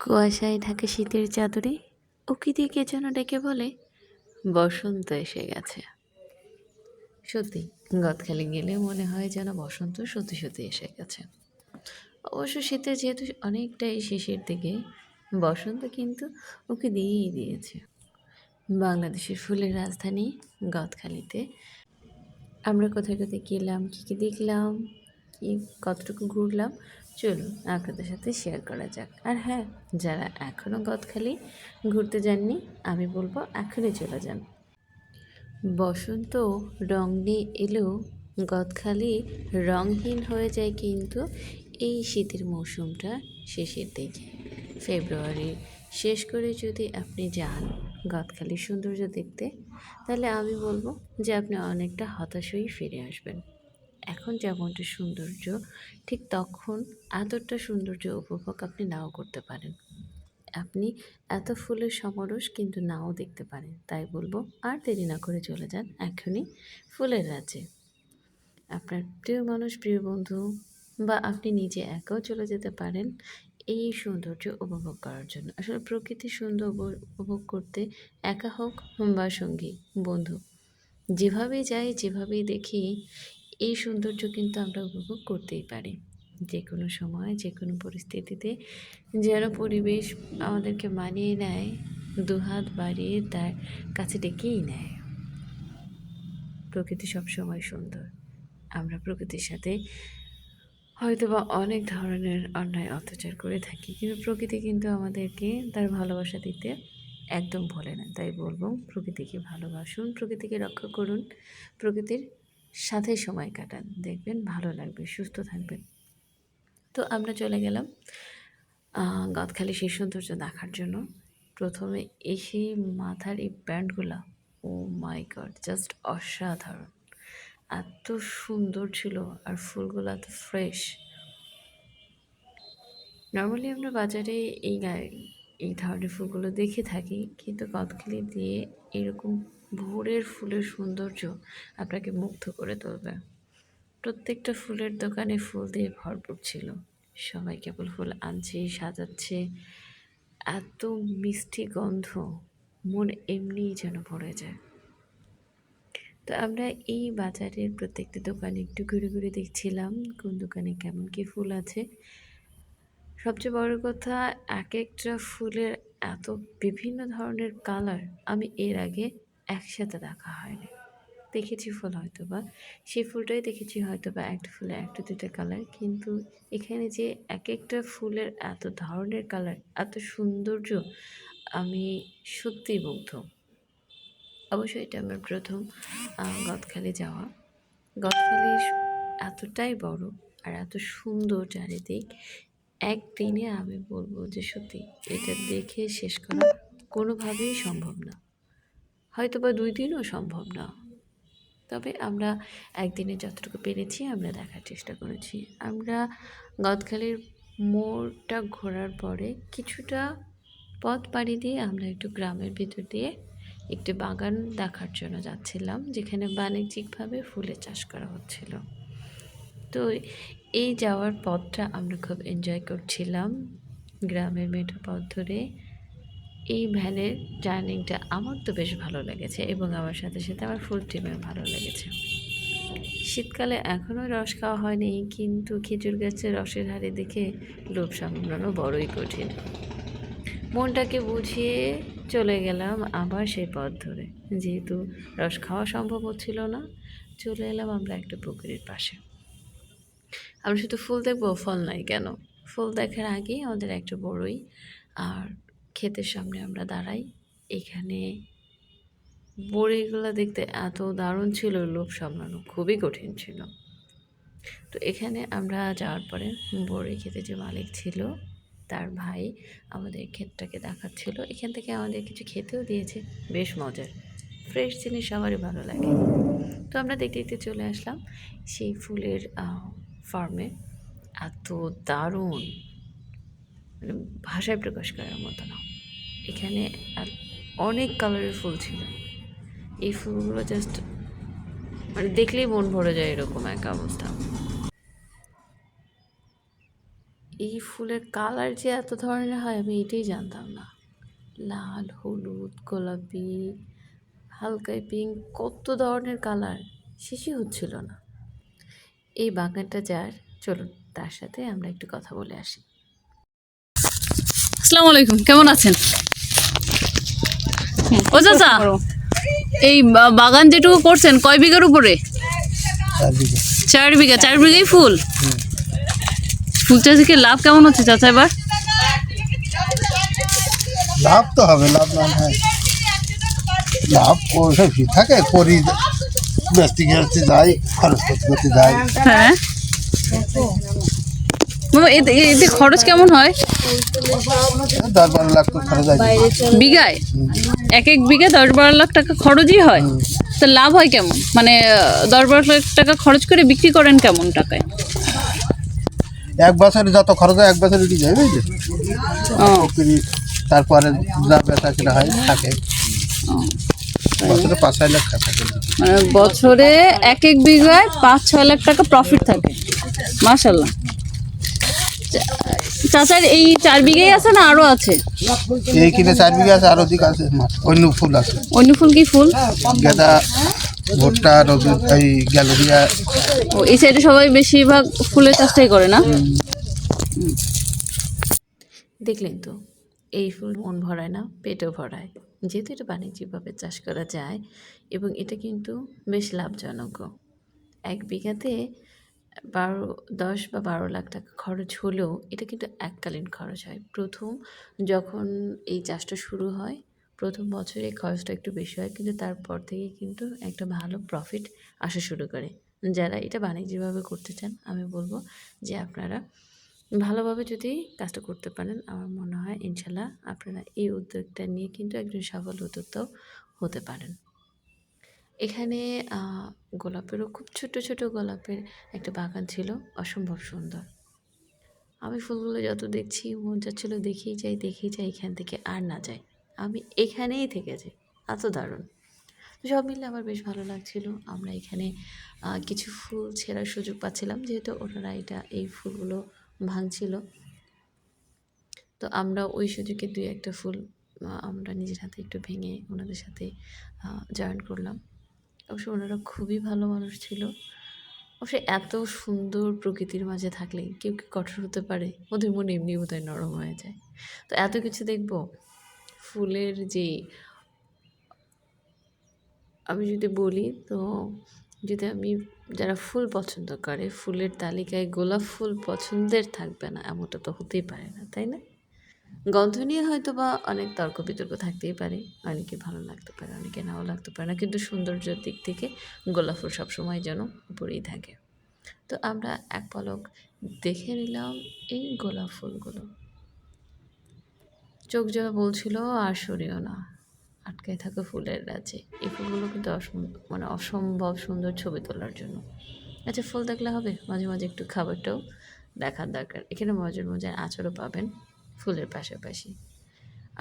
কুয়াশায় ঢাকা শীতের চাদরে উকি দিয়ে কে যেন ডেকে বলে, বসন্ত এসে গেছে। সত্যি গদখালি গেলে মনে হয় যেন বসন্ত সত্যি সত্যি এসে গেছে। অবশ্য শীতের যেহেতু অনেকটাই শেষের দিকে, বসন্ত কিন্তু ওকে দিয়েই দিয়েছে। বাংলাদেশের ফুলের রাজধানী গদখালিতে আমরা কোথায় কোথায় গেলাম, কী কী দেখলাম, কি কতটুকু ঘুরলাম চলুন আপনাদের সাথে শেয়ার করা যাক। আর হ্যাঁ যারা এখনও গদখালি ঘুরতে যাননি, আমি বলব এখনই চলে যান। বসন্ত রং নিয়ে এলেও গদখালি রংহীন হয়ে যায় কিন্তু এই শীতের মৌসুমটা শেষের দিকে। ফেব্রুয়ারির শেষ করে যদি আপনি যান গদখালির সৌন্দর্য দেখতে, তাহলে আমি বলব যে আপনি অনেকটা হতাশ হয়েই ফিরে আসবেন। এখন যেমনটা সৌন্দর্য, ঠিক তখন এতটা সৌন্দর্য উপভোগ আপনি নাও করতে পারেন। আপনি এত ফুলের সমারোশ কিন্তু নাও দেখতে পারেন। তাই বলব, আর দেরি না করে চলে যান এখনই ফুলের রাজ্যে। আপনার প্রিয় মানুষ, প্রিয় বন্ধু, বা আপনি নিজে একাও চলে যেতে পারেন এই সৌন্দর্য উপভোগ করার জন্য। আসলে প্রকৃতির সুন্দর উপভোগ করতে একা হোক বা সঙ্গী, বন্ধু, যেভাবেই যাই, যেভাবেই দেখি এই সৌন্দর্য কিন্তু আমরা উপভোগ করতেই পারি। যে কোনো সময় যে কোনো পরিস্থিতিতে যেন পরিবেশ আমাদেরকে মানিয়ে নেয়, দুহাত বাড়িয়ে তার কাছে ডেকেই নেয়। প্রকৃতি সবসময় সুন্দর। আমরা প্রকৃতির সাথে হয়তো বা অনেক ধরনের অন্যায় অত্যাচার করে থাকি, কিন্তু প্রকৃতি কিন্তু আমাদেরকে তার ভালোবাসা দিতে একদম ভোলে না। তাই বলব, প্রকৃতিকে ভালোবাসুন, প্রকৃতিকে রক্ষা করুন, প্রকৃতির সাথে সময় কাটান। দেখবেন ভালো লাগবে, সুস্থ থাকবেন। তো আমরা চলে গেলাম গদখালি সেই সৌন্দর্য দেখার জন্য। প্রথমে এসে মাথার এই ব্যান্ডগুলো ও মাই গড, জাস্ট অসাধারণ। এত সুন্দর ছিল আর ফুলগুলো এত ফ্রেশ। নর্মালি আমরা বাজারে এই এই ধরনের ফুলগুলো দেখে থাকি, কিন্তু কদখালি দিয়ে এরকম ভোরের ফুলের সৌন্দর্য আপনাকে মুগ্ধ করে তুলবে। প্রত্যেকটা ফুলের দোকানে ফুল দিয়ে ভরপুর ছিল। সবাই কেবল ফুল আনছে, সাজাচ্ছে। এত মিষ্টি গন্ধ, মন এমনিই যেন ভরে যায়। তো আমরা এই বাজারের প্রত্যেকটা দোকানে একটু ঘুরে ঘুরে দেখছিলাম কোন দোকানে কেমন কি ফুল আছে। সবচেয়ে বড় কথা এক একটা ফুলের এত বিভিন্ন ধরনের কালার আমি এর আগে একসাথে দেখা হয়নি। দেখেছি ফুল হয়তো বা সেই ফুলটাই দেখেছি হয়তো বা একটা ফুলের একটা দুটো কালার, কিন্তু এখানে যে এক একটা ফুলের এত ধরনের কালার, এত সৌন্দর্য, আমি সত্যিই মুগ্ধ। অবশ্যই এটা আমার প্রথম গদখালি যাওয়া। গদখালি এতটাই বড় আর এত সুন্দর চারিদিক। একদিনে আমি বলব যে সত্যি এটা দেখে শেষ করা কোনোভাবেই সম্ভব না। হয়তো বা দুই দিনও সম্ভব না। তবে আমরা একদিনে যতটুকু পেরেছি, আমরা দেখার চেষ্টা করেছি। আমরা গদখালির মোড়টা ঘোরার পরে কিছুটা পথ পাড়ি দিয়ে আমরা একটু গ্রামের ভিতর দিয়ে একটি বাগান দেখার জন্য যাচ্ছিলাম, যেখানে বাণিজ্যিকভাবে ফুলের চাষ করা হচ্ছিল। তো এই যাওয়ার পথটা আমরা খুব এনজয় করছিলাম। গ্রামের মেঠো পথ ধরে এই ভ্যানের জার্নিংটা আমার তো বেশ ভালো লেগেছে এবং আমার সাথে সাথে আমার ফুল টিমের ভালো লেগেছে। শীতকালে এখনও রস খাওয়া হয়নি, কিন্তু খেজুর গাছের রসের হাড়ি দেখে লোভ সামলানো বড়ই কঠিন। মনটাকে বুঝিয়ে চলে গেলাম আবার সেই পথ ধরে। যেহেতু রস খাওয়া সম্ভব হচ্ছিল না, চলে এলাম আমরা একটা পুকুরের পাশে। আমরা শুধু ফুল দেখব, ফল নাই কেন? ফুল দেখার আগেই আমাদের একটা বড়ই আর ক্ষেতের সামনে আমরা দাঁড়াই। এখানে বড়িগুলো দেখতে এত দারুণ ছিল, লোভ সামলানো খুবই কঠিন ছিল। তো এখানে আমরা যাওয়ার পরে বড়ি খেতে যে মালিক ছিল, তার ভাই আমাদের ক্ষেতটাকে দেখাচ্ছিল। এখান থেকে আমাদের কিছু খেতেও দিয়েছে, বেশ মজার। ফ্রেশ জিনিস সবারই ভালো লাগে। তো আমরা দেখতে দেখতে চলে আসলাম সেই ফুলের ফার্মে এত দারুণ! ভাষায় প্রকাশ করার মতো না। এখানে অনেক কালারের ফুল ছিল। এই ফুলগুলো জাস্ট মানে দেখলেই মন ভরে যায় এরকম এক অবস্থা। এই ফুলের কালার যে এত ধরনের হয় আমি এটাই জানতাম না। লাল, হলুদ, গোলাপি হালকায় পিঙ্ক কত ধরনের কালার শেষই হচ্ছিল না। এই বাগানটা যার, চলুন তার সাথে আমরা একটু কথা বলে আসি। আসসালামু আলাইকুম কেমন আছেন? ও চাচা এই বাগান যেটুকু করছেন কয় বিঘার উপরে? চার বিঘা। চার বিঘাই ফুল? ফুল চাষে কি লাভ কেমন হচ্ছে চাচা এবার? লাভ তো হবে লাভ না লাভ করে থাকে করি। ব্যস্তি গেস্তি যাই খরচ করতে করতে যাই। হ্যাঁ। মামা, এতে এতে খরচ কেমন হয়? দশ বারো লাখ তো খরচ বিঘায় এক এক বিঘা দশ বারো লাখ টাকা খরচই হয়। তো লাভ হয় কেমন? মানে দশ বারো লাখ টাকা খরচ করে বিক্রি করেন কেমন টাকায়? এক বছরে যত খরচ হয় এক বছরে কি ও। তারপরে যা বেচা কিনা হয় থাকে। বছরে পাঁচ ছয় লাখ টাকা থাকে। মানে বছরে এক এক বিঘায় পাঁচ ছয় লাখ টাকা প্রফিট থাকে। মাশাল্লাহ চা- চাচার এই চার বিঘাই আছে না আরও আছে? এই কিনে চার বিঘা আছে আর অধিক আছে অন্য ফুল আছে। অন্য ফুল কি ফুল? গেঁদা ভুট্টা রবি এই গ্যালেরিয়া। ও এই সাইডে সবাই বেশিরভাগ ফুলের চাষটাই করে না? দেখলেন তো এই ফুল মন ভরায় না পেটও ভরায়। যেহেতু এটা বাণিজ্যিকভাবে চাষ করা যায় এবং এটা কিন্তু বেশ লাভজনকও। এক বিঘাতে বারো, দশ বা বারো লাখ টাকা খরচ হলেও এটা কিন্তু এককালীন খরচ হয়। প্রথম যখন এই চাষটা শুরু হয়, প্রথম বছরে খরচটা একটু বেশি হয়, কিন্তু তারপর থেকে কিন্তু একটা ভালো প্রফিট আসা শুরু করে। যারা এটা বাণিজ্যিকভাবে করতে চান, আমি বলব যে আপনারা ভালোভাবে যদি কাজটা করতে পারেন, আমার মনে হয় ইনশাল্লাহ আপনারা এই উদ্যোগটা নিয়ে কিন্তু একজন সফল উদ্যোক্তাও হতে পারেন। এখানে গোলাপেরও খুব ছোট ছোট গোলাপের একটা বাগান ছিল। অসম্ভব সুন্দর। আমি ফুলগুলো যত দেখছি, মন যাচ্ছিল দেখেই যাই দেখেই যাই, এখান থেকে আর না যাই। আমি এখানেই থেকে যাই। এত দারুণ। সব মিলে আমার বেশ ভালো লাগছিল। আমরা এখানে কিছু ফুল ছেঁড়ার সুযোগ পাচ্ছিলাম, যেহেতু ওনারা এটা, এই ফুলগুলো ভাঙছিল। তো আমরা ওই সুযোগে দুই একটা ফুল আমরা নিজের হাতে একটু ভেঙে ওনাদের সাথে জয়েন করলাম। অবশ্য ওনারা খুবই ভালো মানুষ ছিল। অবশ্য এত সুন্দর প্রকৃতির মাঝে থাকলে কেউ কি কঠোর হতে পারে? ওদের মন এমনি বোধহয় নরম হয়ে যায়। তো এত কিছু দেখব, ফুলের যে আমি যদি বলি, তো যদি আমি, যারা ফুল পছন্দ করে, ফুলের তালিকায় গোলাপ ফুল পছন্দের থাকবে না, এমনটা তো হতেই পারে না, তাই না? গন্ধ নিয়ে হয়তো বা অনেক তর্ক বিতর্ক থাকতেই পারে। অনেকে ভালো লাগতে পারে, অনেকে নাও লাগতে পারে না। কিন্তু সৌন্দর্যের দিক থেকে গোলাপ ফুল সবসময় যেন উপরেই থাকে। তো আমরা এক পলক দেখে নিলাম এই গোলাপ ফুলগুলো। চোখ যারা বলছিল, আর সরিও না। আটকায় থাকা ফুলের রাজ্যে এই ফুলগুলো কিন্তু মানে অসম্ভব সুন্দর ছবি তোলার জন্য। আচ্ছা ফুল দেখলে হবে? মাঝে মাঝে একটু খাবারটাও দেখার দরকার। এখানে মজার মজার আচারও পাবেন। ফুলের পাশাপাশি।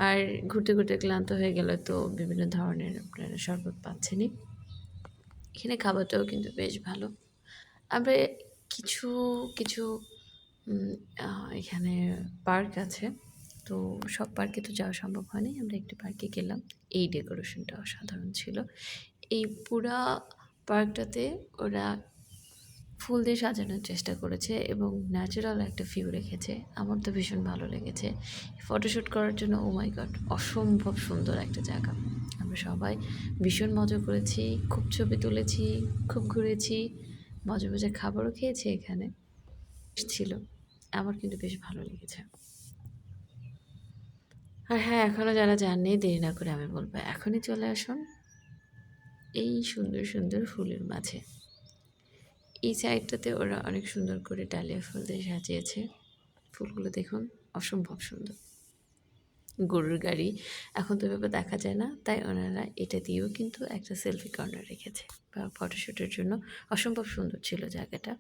আর ঘুরতে ঘুরতে ক্লান্ত হয়ে গেলে তো বিভিন্ন ধরনের আপনারা শরবত পাচ্ছেনই। এখানে খাবারটাও কিন্তু বেশ ভালো। আমরা কিছু কিছু এখানে পার্ক আছে। তো সব পার্কে তো যাওয়া সম্ভব হয়নি। আমরা একটি পার্কে গেলাম। এই ডেকোরেশনটা অসাধারণ ছিল। এই পুরা পার্কটাতে ওরা ফুল দিয়ে সাজানোর চেষ্টা করেছে এবং ন্যাচারাল একটা ভিউ রেখেছে। আমার তো ভীষণ ভালো লেগেছে। ফটোশ্যুট করার জন্য ও মাই গড অসম্ভব সুন্দর একটা জায়গা। আমরা সবাই ভীষণ মজা করেছি, খুব ছবি তুলেছি, খুব ঘুরেছি, মজা মজা খাবারও খেয়েছি এখানে। ছিল। আমার কিন্তু বেশ ভালো লেগেছে। আর হ্যাঁ এখনও যারা যাননি, দেরি না করে আমি বলব, এখনই চলে আসুন। এই সুন্দর সুন্দর ফুলের মাঝে। এই সাইডটাতে ওরা অনেক সুন্দর করে ডালিয়া ফুল দিয়ে সাজিয়েছে। ফুলগুলো দেখুন, অসম্ভব সুন্দর। গরুর গাড়ি, এখন তো এভাবে দেখা যায় না, তাই ওনারা এটা দিয়েও কিন্তু একটা সেলফি কর্নার রেখেছে বা ফটোশ্যুটের জন্য। অসম্ভব সুন্দর ছিল জায়গাটা।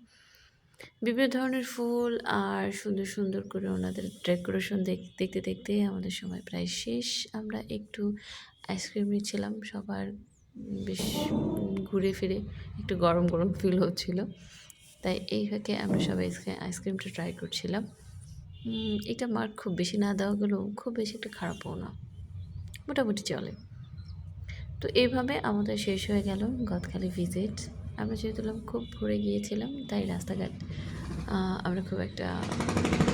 বিভিন্ন ধরনের ফুল আর সুন্দর সুন্দর করে ওনাদের ডেকোরেশন দেখতে দেখতে আমাদের সময় প্রায় শেষ। আমরা একটু আইসক্রিম নিচ্ছিলাম সবার বেশ ঘুরে ফিরে একটু গরম গরম ফিল হচ্ছিল। তাই এই ফাঁকে আমরা সবাই আইসক্রিমটা ট্রাই করছিলাম। এটা মার্ক খুব বেশি না দেওয়া গেলেও খুব বেশি একটা খারাপও না। মোটামুটি চলে। তো এইভাবে আমাদের শেষ হয়ে গেল গদখালি ভিজিট আমরা যেহেতু খুব ভরে গিয়েছিলাম, তাই রাস্তাঘাট আমরা খুব একটা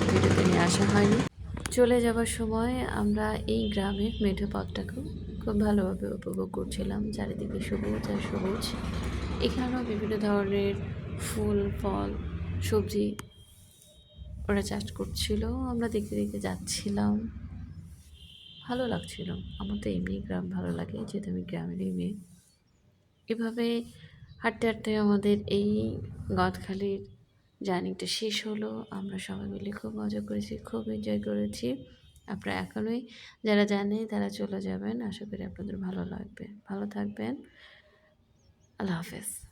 ভিডিওতে নিয়ে আসা হয়নি। চলে যাবার সময় আমরা এই গ্রামের মেঠো পথটাকেও খুব ভালোভাবে উপভোগ করছিলাম। চারিদিকে সবুজ আর সবুজ। এখানেও বিভিন্ন ধরনের ফুল, ফল, সবজি ওরা চাষ করছিল। আমরা দেখতে দেখতে যাচ্ছিলাম। ভালো লাগছিল। আমার তো এমনি গ্রাম ভালো লাগে, যেহেতু আমি গ্রামেরই মেয়ে। এভাবে হাঁটতে হাঁটতে আমাদের এই গদখালির জার্নিটা শেষ হলো। আমরা সবাই মিলে খুব মজা করেছি, খুব এনজয় করেছি। আপনারা এখনই যারা জানে তারা চলে যাবেন। আশা করি আপনাদের ভালো লাগবে। ভালো থাকবেন। আল্লাহ হাফেজ।